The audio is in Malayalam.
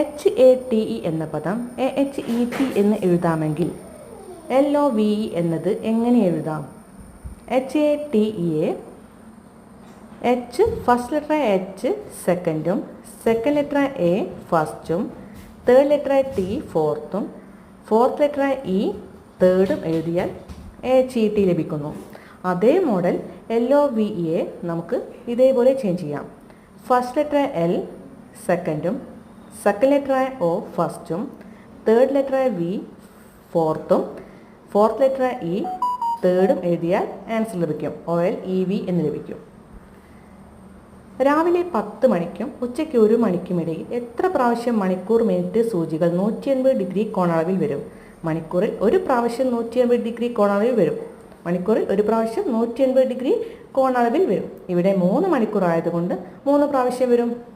എച്ച് എ ടി ഇ എന്ന പദം എ എച്ച് ഇ ടി എന്ന് എഴുതാമെങ്കിൽ എൽ ഒ വി ഇ എന്നത് എങ്ങനെ എഴുതാം? എച്ച് എ ടി ഇയെ എച്ച് ഫസ്റ്റ് ലെറ്റർ എച്ച് സെക്കൻഡും സെക്കൻഡ് ലെറ്റർ എ ഫസ്റ്റും തേർഡ് ലെറ്റർ ടി ഫോർത്തും ഫോർത്ത് ലെറ്റർ ഇ തേർഡും എഴുതിയാൽ എ എച്ച് ഇ ടി ലഭിക്കുന്നു. അതേ മോഡൽ എൽ ഒ വി ഇയെ നമുക്ക് ഇതേപോലെ ചേഞ്ച് ചെയ്യാം. ഫസ്റ്റ് ലെറ്റർ എൽ സെക്കൻഡും സെക്കൻഡ് ലെറ്റർ ഒ ഫസ്റ്റും തേർഡ് ലെറ്റർ വി ഫോർത്തും ഫോർത്ത് ലെറ്റർ ഇ തേർഡും എഴുതിയാൽ ആൻസർ ലഭിക്കും. ഒ എൽ ഇ വി എന്ന് ലഭിക്കും. രാവിലെ പത്ത് മണിക്കും ഉച്ചയ്ക്ക് ഒരു മണിക്കും ഇടയിൽ എത്ര പ്രാവശ്യം മണിക്കൂർ മിനിറ്റ് സൂചികൾ നൂറ്റി എൺപത് ഡിഗ്രി കോണളവിൽ വരും? മണിക്കൂറിൽ ഒരു പ്രാവശ്യം നൂറ്റി എൺപത് ഡിഗ്രി കോണളവിൽ വരും. മണിക്കൂറിൽ ഒരു പ്രാവശ്യം നൂറ്റി എൺപത് ഡിഗ്രി കോണളവിൽ വരും. ഇവിടെ മൂന്ന് മണിക്കൂർ ആയതുകൊണ്ട് മൂന്ന് പ്രാവശ്യം വരും.